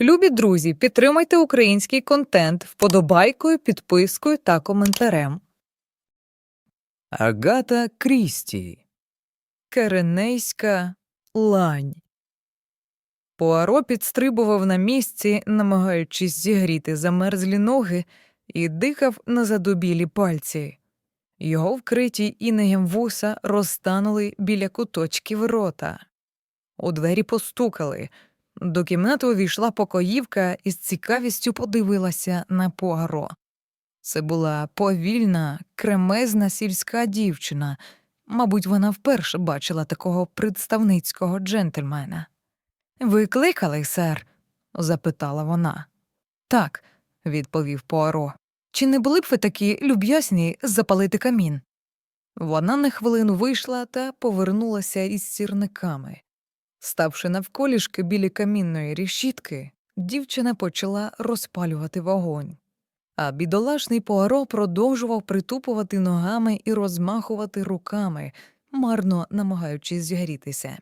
Любі друзі, підтримайте український контент вподобайкою, підпискою та коментарем. Агата Крісті Керенейська лань. Пуаро підстрибував на місці, намагаючись зігріти замерзлі ноги, і дихав на задубілі пальці. Його вкриті інеєм вуса розтанули біля куточків рота. У двері постукали. До кімнати увійшла покоївка і з цікавістю подивилася на Пуаро. Це була повільна, кремезна сільська дівчина. Мабуть, вона вперше бачила такого представницького джентльмена. Ви кликали, сер? запитала вона. Так, відповів Пуаро. Чи не були б ви такі люб'язні запалити камін? Вона на хвилину вийшла та повернулася із сірниками. Ставши навколішки біля камінної рішітки, дівчина почала розпалювати вогонь. А бідолашний Пуаро продовжував притупувати ногами і розмахувати руками, марно намагаючись зігрітися.